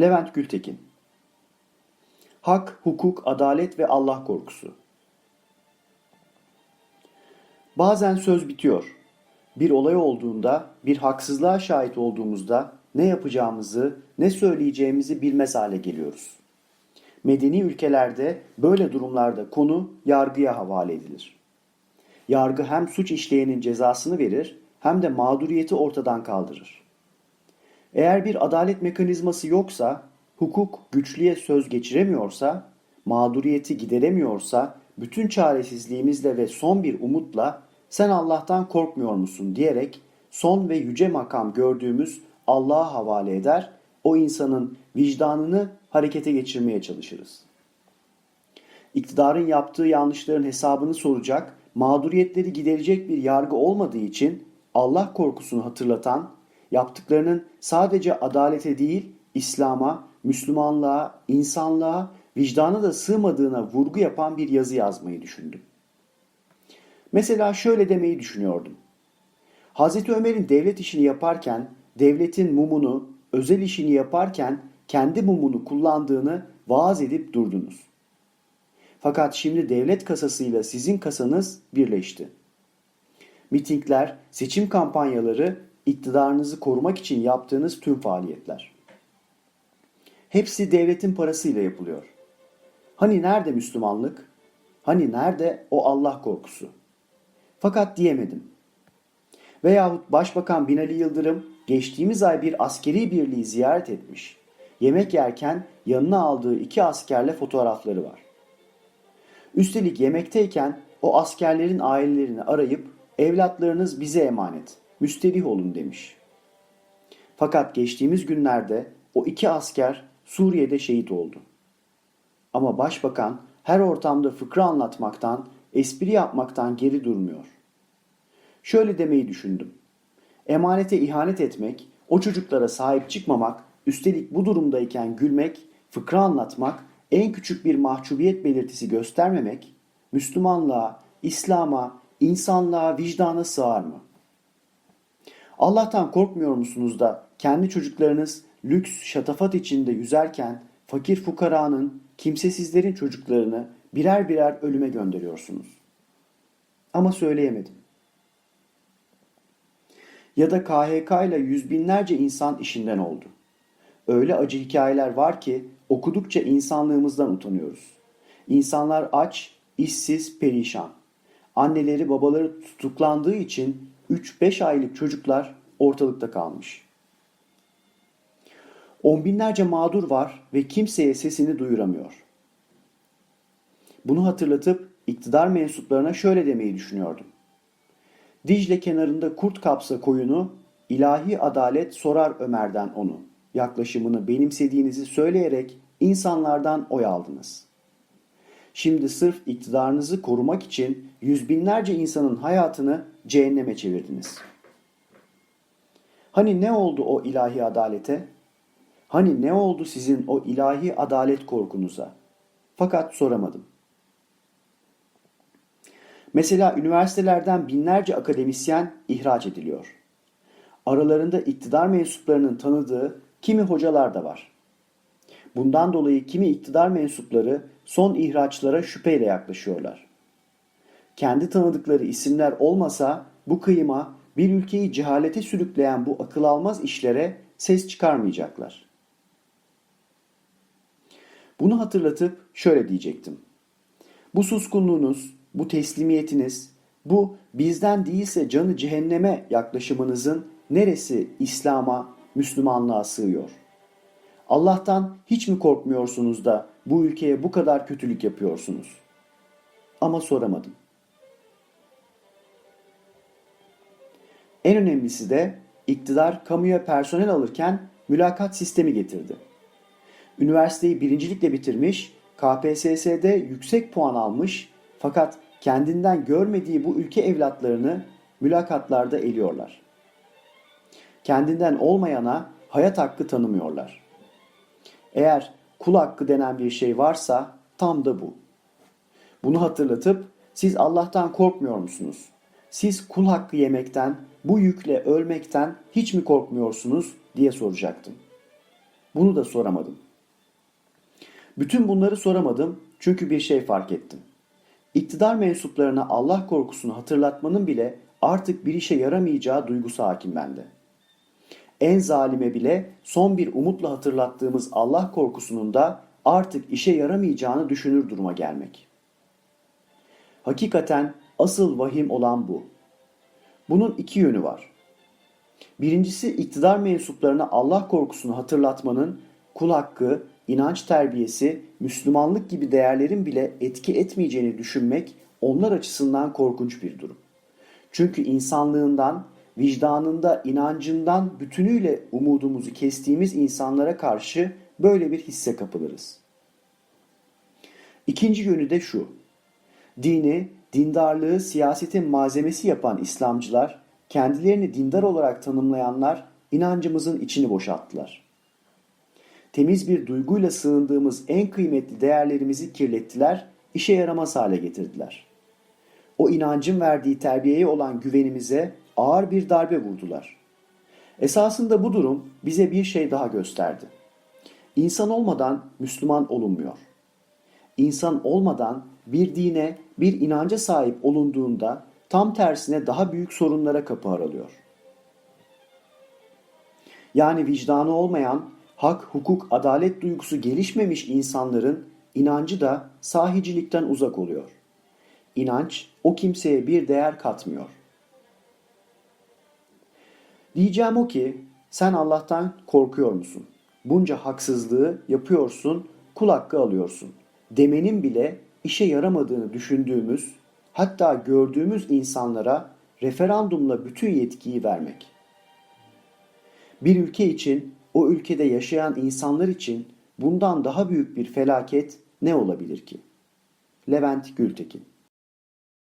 Levent Gültekin Hak, hukuk, adalet ve Allah korkusu. Bazen söz bitiyor. Bir olay olduğunda, bir haksızlığa şahit olduğumuzda ne yapacağımızı, ne söyleyeceğimizi bilmez hale geliyoruz. Medeni ülkelerde böyle durumlarda konu yargıya havale edilir. Yargı hem suç işleyenin cezasını verir hem de mağduriyeti ortadan kaldırır. Eğer bir adalet mekanizması yoksa, hukuk güçlüye söz geçiremiyorsa, mağduriyeti gideremiyorsa, bütün çaresizliğimizle ve son bir umutla sen Allah'tan korkmuyor musun diyerek son ve yüce makam gördüğümüz Allah'a havale eder, o insanın vicdanını harekete geçirmeye çalışırız. İktidarın yaptığı yanlışların hesabını soracak, mağduriyetleri giderecek bir yargı olmadığı için Allah korkusunu hatırlatan, yaptıklarının sadece adalete değil, İslam'a, Müslümanlığa, insanlığa, vicdana da sığmadığına vurgu yapan bir yazı yazmayı düşündüm. Mesela şöyle demeyi düşünüyordum. Hazreti Ömer'in devlet işini yaparken, devletin mumunu, özel işini yaparken kendi mumunu kullandığını vaaz edip durdunuz. Fakat şimdi devlet kasasıyla sizin kasanız birleşti. Mitingler, seçim kampanyaları, iktidarınızı korumak için yaptığınız tüm faaliyetler. Hepsi devletin parasıyla yapılıyor. Hani nerede Müslümanlık? Hani nerede o Allah korkusu? Fakat diyemedim. Veyahut Başbakan Binali Yıldırım geçtiğimiz ay bir askeri birliği ziyaret etmiş. Yemek yerken yanına aldığı iki askerle fotoğrafları var. Üstelik yemekteyken o askerlerin ailelerini arayıp evlatlarınız bize emanet, müsterih olun demiş. Fakat geçtiğimiz günlerde o iki asker Suriye'de şehit oldu. Ama başbakan her ortamda fıkra anlatmaktan, espri yapmaktan geri durmuyor. Şöyle demeyi düşündüm. Emanete ihanet etmek, o çocuklara sahip çıkmamak, üstelik bu durumdayken gülmek, fıkra anlatmak, en küçük bir mahcubiyet belirtisi göstermemek, Müslümanlığa, İslam'a, insanlığa, vicdana sığar mı? Allah'tan korkmuyor musunuz da kendi çocuklarınız lüks şatafat içinde yüzerken fakir fukaranın, kimsesizlerin çocuklarını birer birer ölüme gönderiyorsunuz? Ama söyleyemedim. Ya da KHK ile yüz binlerce insan işinden oldu. Öyle acı hikayeler var ki okudukça insanlığımızdan utanıyoruz. İnsanlar aç, işsiz, perişan. Anneleri babaları tutuklandığı için 3-5 aylık çocuklar ortalıkta kalmış. On binlerce mağdur var ve kimseye sesini duyuramıyor. Bunu hatırlatıp iktidar mensuplarına şöyle demeyi düşünüyordum. Dicle kenarında kurt kapsa koyunu, ilahi adalet sorar Ömer'den onu. Yaklaşımını benimsediğinizi söyleyerek insanlardan oy aldınız. Şimdi sırf iktidarınızı korumak için yüz binlerce insanın hayatını cehenneme çevirdiniz. Hani ne oldu o ilahi adalete? Hani ne oldu sizin o ilahi adalet korkunuza? Fakat soramadım. Mesela üniversitelerden binlerce akademisyen ihraç ediliyor. Aralarında iktidar mensuplarının tanıdığı kimi hocalar da var. Bundan dolayı kimi iktidar mensupları son ihraçlara şüpheyle yaklaşıyorlar. Kendi tanıdıkları isimler olmasa bu kıyıma bir ülkeyi cehalete sürükleyen bu akıl almaz işlere ses çıkarmayacaklar. Bunu hatırlatıp şöyle diyecektim. Bu suskunluğunuz, bu teslimiyetiniz, bu bizden değilse canı cehenneme yaklaşımınızın neresi İslam'a, Müslümanlığa sığıyor? Allah'tan hiç mi korkmuyorsunuz da bu ülkeye bu kadar kötülük yapıyorsunuz? Ama soramadım. En önemlisi de iktidar kamuya personel alırken mülakat sistemi getirdi. Üniversiteyi birincilikle bitirmiş, KPSS'de yüksek puan almış fakat kendinden görmediği bu ülke evlatlarını mülakatlarda eliyorlar. Kendinden olmayana hayat hakkı tanımıyorlar. Eğer kul hakkı denen bir şey varsa tam da bu. Bunu hatırlatıp siz Allah'tan korkmuyor musunuz? Siz kul hakkı yemekten, bu yükle ölmekten hiç mi korkmuyorsunuz diye soracaktım. Bunu da soramadım. Bütün bunları soramadım çünkü bir şey fark ettim. İktidar mensuplarına Allah korkusunu hatırlatmanın bile artık bir işe yaramayacağı duygusu hakim bende. En zalime bile son bir umutla hatırlattığımız Allah korkusunun da artık işe yaramayacağını düşünür duruma gelmek. Hakikaten asıl vahim olan bu. Bunun iki yönü var. Birincisi iktidar mensuplarına Allah korkusunu hatırlatmanın kul hakkı, inanç terbiyesi, Müslümanlık gibi değerlerin bile etki etmeyeceğini düşünmek onlar açısından korkunç bir durum. Çünkü insanlığından, vicdanında, inancından bütünüyle umudumuzu kestiğimiz insanlara karşı böyle bir hisse kapılırız. İkinci yönü de şu. Dini, dindarlığı siyasetin malzemesi yapan İslamcılar, kendilerini dindar olarak tanımlayanlar inancımızın içini boşalttılar. Temiz bir duyguyla sığındığımız en kıymetli değerlerimizi kirlettiler, işe yaramaz hale getirdiler. O inancın verdiği terbiyeye olan güvenimize ağır bir darbe vurdular. Esasında bu durum bize bir şey daha gösterdi. İnsan olmadan Müslüman olunmuyor. İnsan olmadan bir dine, bir inanca sahip olunduğunda tam tersine daha büyük sorunlara kapı aralıyor. Yani vicdanı olmayan, hak, hukuk, adalet duygusu gelişmemiş insanların inancı da sahicilikten uzak oluyor. İnanç o kimseye bir değer katmıyor. Diyeceğim o ki sen Allah'tan korkuyor musun? Bunca haksızlığı yapıyorsun, kul hakkı alıyorsun. Demenin bile işe yaramadığını düşündüğümüz, hatta gördüğümüz insanlara referandumla bütün yetkiyi vermek. Bir ülke için, o ülkede yaşayan insanlar için bundan daha büyük bir felaket ne olabilir ki? Levent Gültekin